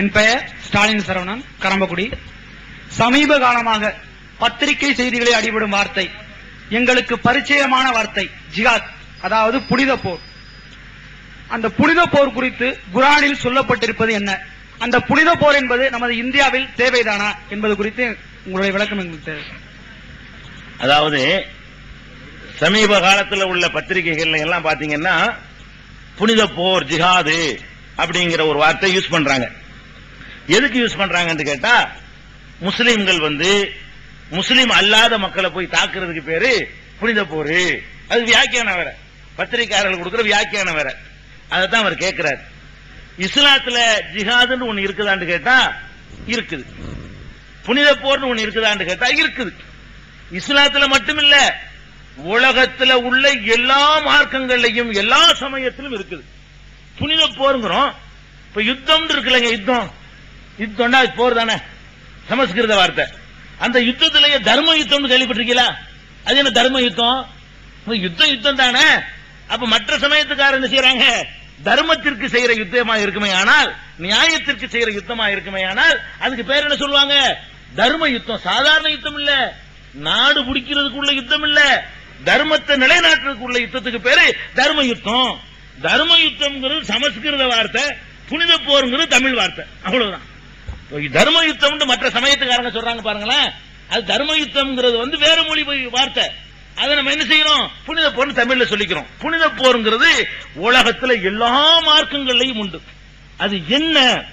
என் பெயர் ஸ்டாலின் சரவணன் கரம்பக்குடி. சமீப காலமாக பத்திரிகை செய்திகளை அடிபடும் வார்த்தை எங்களுக்கு பரிச்சயமான வார்த்தை ஜிகாத் அதாவது புனித போர். அந்த புனித போர் குறித்து குரானில் சொல்லப்பட்டிருப்பது என்ன? அந்த புனித போர் என்பது நமது இந்தியாவில் தேவைதானா என்பது குறித்து உங்களுடைய விளக்கம் எங்களுக்கு தேவை. அதாவது சமீப காலத்துல உள்ள பத்திரிகைகள்ல எல்லாம் பாத்தீங்கன்னா புனித போர் ஜிஹாது அப்படிங்கிற ஒரு வார்த்தை யூஸ் பண்றாங்க. எதுக்கு யூஸ் பண்றாங்கன்னு கேட்டா முஸ்லீம்கள் வந்து முஸ்லீம் அல்லாத மக்களை போய் தாக்குறதுக்கு பேரு புனித போர். அது வியாக்கியானம் வேற. பத்திரிகையாளர்கள் கொடுக்கிற வியாக்கியானம் வேற. அதைத்தான் அவர் கேட்கிறார் இஸ்லாத்துல ஜிஹாதுன்னு ஒண்ணு இருக்குதான்னு கேட்டா இருக்குது. புனித போர்னு ஒண்ணு இருக்குதான்னு கேட்டா இருக்குது. இஸ்லாத்துல மட்டுமில்ல உலகத்துல உள்ள எல்லா மார்க்கங்கள்லையும் எல்லா சமயத்திலும் இருக்குது. புனித போருங்கிறோம். இப்ப யுத்தம் இருக்குல்லங்க யுத்தம். யுத்தம்னா போர் தானே? சமஸ்கிருத வார்த்தை. அந்த யுத்தத்திலேயே தர்ம யுத்தம்னு கேள்விப்பட்டிருக்கீங்களா? அது என்ன தர்ம யுத்தம்? யுத்தம் யுத்தம் தானே? அப்ப மற்ற சமயத்துக்காரர் என்ன செய்யறாங்க? தர்மத்திற்கு செய்யற யுத்தமா இருக்குமே ஆனால் நியாயத்திற்கு செய்யற யுத்தமா இருக்குமே ஆனால் அதுக்கு பேர் என்ன சொல்லுவாங்க? தர்ம யுத்தம். சாதாரண யுத்தம் இல்ல. நாடு பிடிக்கிறதுக்குள்ள யுத்தம் இல்ல. தர்மத்தை நிலைநாட்டுறதுக்குள்ள யுத்தத்துக்கு பேரு தர்ம யுத்தம். தர்ம யுத்தம் சமஸ்கிருத வார்த்தை புனித போருங்கிறது தமிழ் வார்த்தை. அவ்வளவுதான். தர்ம யுத்தம் மற்ற சமயத்துக்காரங்க சொல்றாங்க பாருங்களேன். அது தர்ம யுத்தம்ங்கிறது வந்து வேற மொழி போய் வார்த்தை. அதை நம்ம என்ன செய்யறோம்? புனித போர்னு தமிழ்ல சொல்லிக்கிறோம். புனித போருங்கிறது உலகத்துல எல்லா மார்க்கங்கள்லயும் உண்டு. அது என்ன?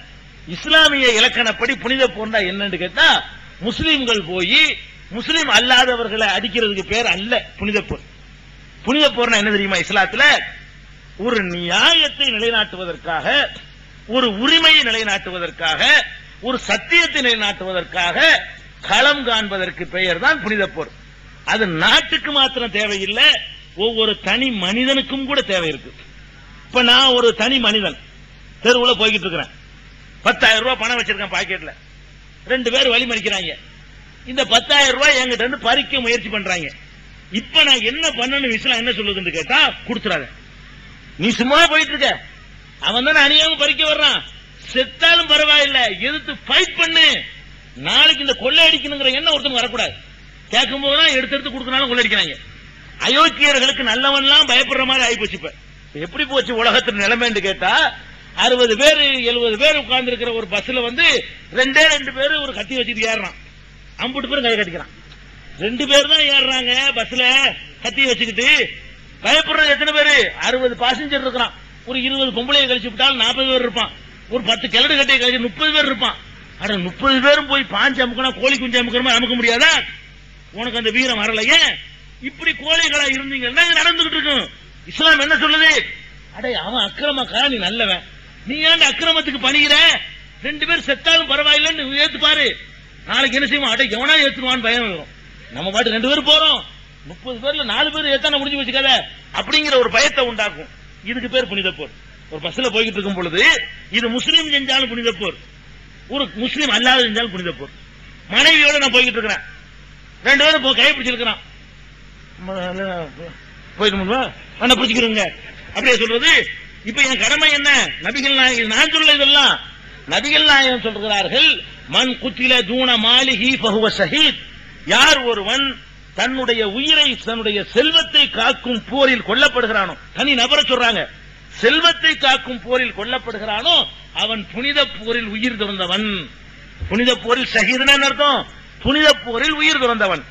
இஸ்லாமிய இலக்கணப்படி புனித போர்னா என்னன்னு கேட்டா முஸ்லிம்கள் போய் முஸ்லீம் அல்லாதவர்களை அடிக்கிறதுக்கு பேர் அல்ல புனித போர். புனித போர்னா என்ன தெரியுமா இஸ்லாத்துல? ஒரு நியாயத்தை நிலைநாட்டுவதற்காக ஒரு உரிமையை நிலைநாட்டுவதற்காக ஒரு சத்தியத்தை நிலைநாட்டுவதற்காக களம் காண்பதற்கு பெயர் தான் புனித போர். அது நாட்டுக்கு மாத்திரம் தேவையில்லை ஒவ்வொரு தனி மனிதனுக்கும் கூட தேவை இருக்கு. இப்ப நான் ஒரு தனி மனிதன் தெருவுல போய்கிட்டு இருக்கிறேன். பத்தாயிரம் ரூபாய் பணம் வச்சிருக்கேன் பாக்கெட்ல. ரெண்டு பேர் வழி மறிக்கிறாங்க. இந்த பத்தாயிரம் ரூபாய் என்கிட்ட இருந்து பறிக்க முயற்சி பண்றாங்க. இப்ப நான் என்ன பண்ணணும் இஸ்லாம் என்ன சொல்லுதுன்னு கேட்டா கொடுத்துறாங்க நீ சும்மா போயிட்டு இருக்க. அவன் தான் அணியாம பறிக்க வர்றான். செத்தாலும் பரவாயில்ல. எதிர்த்து ஃபைட் பண்ணு. நாளைக்கு இந்த கொள்ளை அடிக்கணுங்கிற எண்ணம் ஒருத்தன் வரக்கூடாது. கேட்கும் போதுதான் எடுத்து எடுத்து கொடுக்கறாலும் கொள்ளடிக்கிறாங்க அயோக்கியர்களுக்கு நல்லவன்லாம் பயப்படுற மாதிரி ஆகி போச்சு இப்ப. எப்படி போச்சு உலகத்துல நிலைமைன்னு கேட்டா அறுபது பேர் எழுபது பேர் உட்கார்ந்து இருக்கிற ஒரு பஸ்ல வந்து ரெண்டே ரெண்டு பேர் ஒரு கத்தி வச்சுட்டு ஏறுறான். அம்புட்டு பேரும் கை கட்டிக்கிறான். ரெண்டு பேர் தான் ஏறுறாங்க பஸ்ல கத்தி வச்சுக்கிட்டு. பயப்படுறது எத்தனை பேரு? அறுபது பாசஞ்சர் இருக்கிறான். ஒரு இருபது பொம்பளையை கழிச்சு விட்டாலும் நாற்பது பேர் இருப்பான். ஒரு பத்து கிழடு கட்டையை கழிச்சு முப்பது பேர் இருப்பான். அட முப்பது பேரும் போய் பாஞ்சு அமுக்கணும் கோழி குஞ்சு அமுக்கணுமா அமுக்க முடியாதா? உனக்கு அந்த வீரம் வரலையே? இப்படி கோழைகளா இருந்தீங்கன்னா நடந்துகிட்டு இருக்கும். இஸ்லாம் என்ன சொல்லுது? அடே அவன் அக்கிரமக்காரன் நீ நல்லவன். நீ ஏன் அக்கிரமத்துக்கு பணிகிற ரெண்டு பேர் செத்தாலும் பரவாயில்லன்னு ஏத்து பாரு நாளைக்கு என்ன செய்வோம் அடே எவனா ஏத்துவான்னு பயம் வரும். நம்ம பாட்டு ரெண்டு பேர் போறோம். முப்பது பேர்ல நாலு பேர் ஏத்தான முடிஞ்சு வச்சுக்காத அப்படிங்கிற ஒரு பயத்தை உண்டாக்கும். இதுக்கு பேர் புனித போர் ஒரு பஸ்ல போய்கிட்டு இருக்கும் பொழுது இது முஸ்லீம் செஞ்சாலும் புனித போர். ஒரு முஸ்லீம் அல்லாத செஞ்சாலும் புனித போர். மனைவியோட நான் போய்கிட்டு இருக்கிறேன். ரெண்டு பேரும் போ- கை பிடிச்சிருக்கிறான். போயிட்டு முடியுமா என்ன பிடிச்சிக்கிறோங்க அப்படியே சொல்றது இப்ப என் கடமை என்ன? நபிகள் நாயகம் நான் சொல்ல இதெல்லாம். நபிகள் நாயகம் சொல்கிறார்கள் மண் குத்தில தூண மாளிகி பகுவ சஹீத் யார் ஒருவன் தன்னுடைய உயிரை தன்னுடைய செல்வத்தை காக்கும் போரில் கொல்லப்படுகிறானோ தனி நபரை சொல்றாங்க. செல்வத்தை காக்கும் போரில் கொல்லப்படுகிறானோ அவன் புனித போரில் உயிர் துறந்தவன். புனித போரில் ஷஹீதுன்னு அர்த்தம்? புனித போரில் உயிர் துறந்தவன்.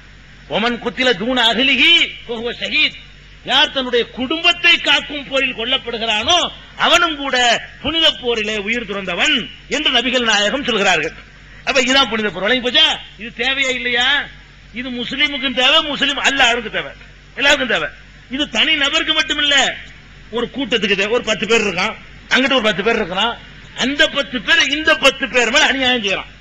ஒமன் குத்தில தூண அகலிகி கோகுவ ஷஹீத் யார் தன்னுடைய குடும்பத்தை காக்கும் போரில் கொல்லப்படுகிறானோ அவனும் கூட புனித போரிலே உயிர் துறந்தவன் என்று நபிகள் நாயகம் சொல்கிறார்கள். அப்ப இதுதான் புனித போர். வழங்கி போச்சா? இது தேவையா இல்லையா? இது முஸ்லீமுக்கும் தேவை முஸ்லீம் அல்லாருக்கும் தேவை. எல்லாருக்கும் தேவை. இது தனி நபருக்கு மட்டும் இல்ல ஒரு கூட்டத்துக்கு ஒரு பத்து பேர் இருக்கான் அங்கிட்ட ஒரு பத்து பேர் இருக்கிறான். அந்த பத்து பேர் இந்த பத்து பேர் மேல அநியாயம் செய்யறான்.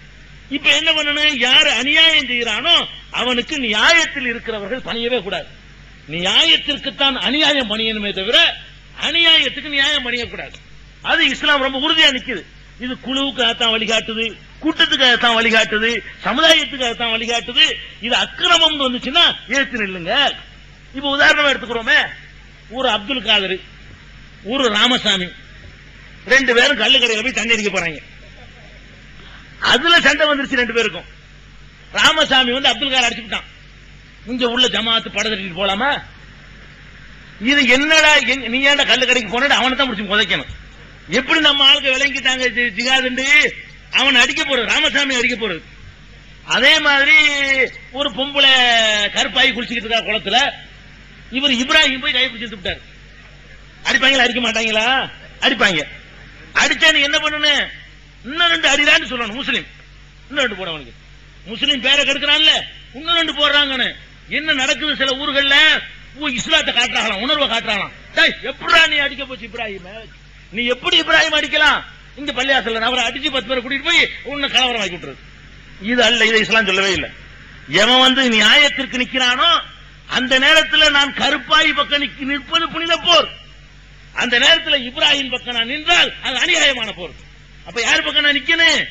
இப்ப என்ன பண்ணணும்? யாரு அநியாயம் செய்யறானோ அவனுக்கு நியாயத்தில் இருக்கிறவர்கள் பணியவே கூடாது. நியாயத்திற்குத்தான் அநியாயம் பணியணுமே தவிர அநியாயத்துக்கு நியாயம் பணியக்கூடாது. அது இஸ்லாம் ரொம்ப உறுதியா நிக்குது. இது குழுவுக்காகத்தான் வழிகாட்டுது கூட்டத்துக்காகத்தான் வழிகாட்டுது சமுதாயத்துக்காகத்தான் வழிகாட்டுது. இது அக்கிரமம் வந்துச்சுன்னா ஏற்று நில்லுங்க. இப்ப உதாரணமா எடுத்துக்கிறோமே. ஒரு அப்துல் காதர். ஊர் ராமசாமி. ரெண்டு பேரும் கல்லு கடையில போய் தண்ணி அடிக்க போறாங்க. அதுல சண்டை வந்துருச்சு ரெண்டு பேருக்கும். ராமசாமி வந்து அப்துல் கார் அடிச்சுட்டான் இங்க உள்ள ஜமாத்து படம் தட்டிட்டு போலாமா? இது என்னடா நீ ஏன்டா கல்லு கடைக்கு போன அவனை தான் முடிச்சு புதைக்கணும். எப்படி நம்ம ஆளுக்கு விளங்கிட்டாங்க ஜிகாதுண்டு? அவன் அடிக்க போறது ராமசாமி அடிக்க போறது. அதே மாதிரி ஒரு பொம்பளை கருப்பாயி குளிச்சுக்கிட்டு இருக்கா குளத்துல. இவர் இப்ராஹிம் போய் கை பிடிச்சிட்டு விட்டாரு அடிப்பாங்களா? அடிக்க மாட்டாங்களா? அடிப்பாங்க. அடிச்சா நீ என்ன பண்ணணும் இன்னும் ரெண்டு அடிதான்னு சொல்லணும் முஸ்லீம். இன்னும் ரெண்டு போடவனுக்கு முஸ்லீம் பேரை கெடுக்கிறான்ல இன்னும் ரெண்டு போடுறாங்கன்னு. என்ன நடக்குது சில ஊர்கள்ல? இஸ்லாத்தை காட்டுறாங்களாம் உணர்வை காட்டுறாங்களாம். எப்படா நீ அடிக்க போச்சு இப்ராஹிம்? நீ எப்படி இப்ராஹிம் அடிக்கலாம்? இந்த பள்ளியாசல்ல அவரை அடிச்சு பத்து பேரை கூட்டிட்டு போய் உன்னை கலவரம் ஆக்கி விட்டுறது. இது அல்ல இதை இஸ்லாம் சொல்லவே இல்லை. எவன் வந்து நியாயத்திற்கு நிக்கிறானோ அந்த நேரத்தில் நான் கருப்பாய் பக்கம் நிற்பது புனித போர். அந்த நேரத்தில் இப்ராஹிம் பக்கம் நான் நின்றால் அது அநியாயமான போர். அப்ப யார் பக்கம் நான் நிக்கணும்?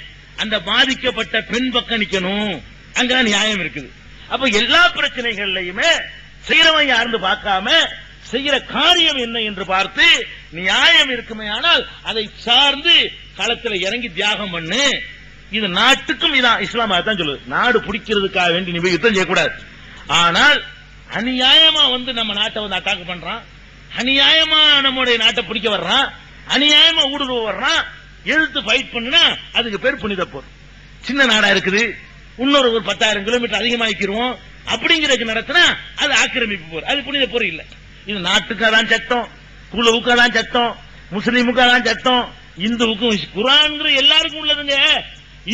அந்த பாதிக்கப்பட்ட பெண் பக்கம் நிக்கணும். அங்கதான் நியாயம் இருக்குது. அப்ப எல்லா பிரச்சனைகள்லயுமே செய்யறவன் யாருன்னு பார்க்காம செய்யற காரியம் என்ன என்று பார்த்து நியாயம் இருக்குமே ஆனால் அதை சார்ந்து களத்துல இறங்கி தியாகம் பண்ணு. இது நாட்டுக்கும் இதான் இஸ்லாமா தான் சொல்லுது. நாடு பிடிக்கிறதுக்காக வேண்டி நீ போய் யுத்தம் செய்யக்கூடாது. ஆனால் அநியாயமா வந்து நம்ம நாட்டை வந்து அட்டாக் பண்றான். அநியாயமா நம்முடைய நாட்டை பிடிக்க வர்றான் அநியாயமா ஊடுருவ வர்றான் எழுத்து ஃபைட் பண்ணுனா அதுக்கு பேர் புனித போர். சின்ன நாடா இருக்குது இன்னொரு ஒரு பத்தாயிரம் கிலோமீட்டர் அதிகமாக்கிடுவோம் அப்படிங்கிறதுக்கு நடத்தினா அது ஆக்கிரமிப்பு போர். அது புனித போர் இல்ல. இது நாட்டுக்கு தான் சத்தம் குழுவுக்கு தான் சத்தம் முஸ்லீமுக்கு தான் சத்தம் இந்துவுக்கும் குரான் எல்லாருக்கும் உள்ளதுங்க.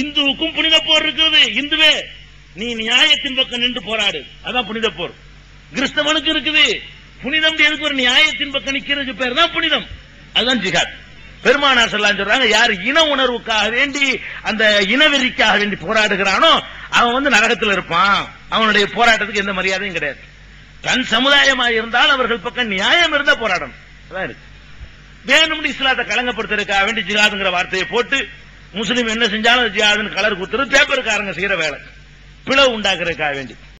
இந்துவுக்கும் புனித போர் இருக்குது இந்துவே. நீ நியாயத்தின் பக்கம் நின்று போராடு. அதான் புனித போர். கிறிஸ்தவனுக்கு இருக்குது. புனிதம் எதுக்கு ஒரு நியாயத்தின் பக்கம் நிக்கிறதுக்கு பேர் தான் புனிதம். அதுதான் ஜிகாத் பெருமானார் செல்லாம் சொல்றாங்க யார் இன உணர்வுக்காக வேண்டி அந்த இனவெறிக்காக வேண்டி போராடுகிறானோ அவன் வந்து நரகத்தில் இருப்பான். அவனுடைய போராட்டத்துக்கு எந்த மரியாதையும் கிடையாது. தன் சமுதாயமாக இருந்தால் அவர்கள் பக்கம் நியாயம் இருந்தா போராடணும். அதான் இருக்கு வேணும்னு இஸ்லாத்தை களங்கப்படுத்துறதுக்காக வேண்டி ஜிகாதுங்கிற வார்த்தையை போட்டு முஸ்லீம் என்ன செஞ்சாலும் ஜிஹாதுன்னு கலர் குத்துறது பேப்பருக்காரங்க செய்யற வேலை. பிளவு உண்டாக்குறதுக்காக வேண்டி.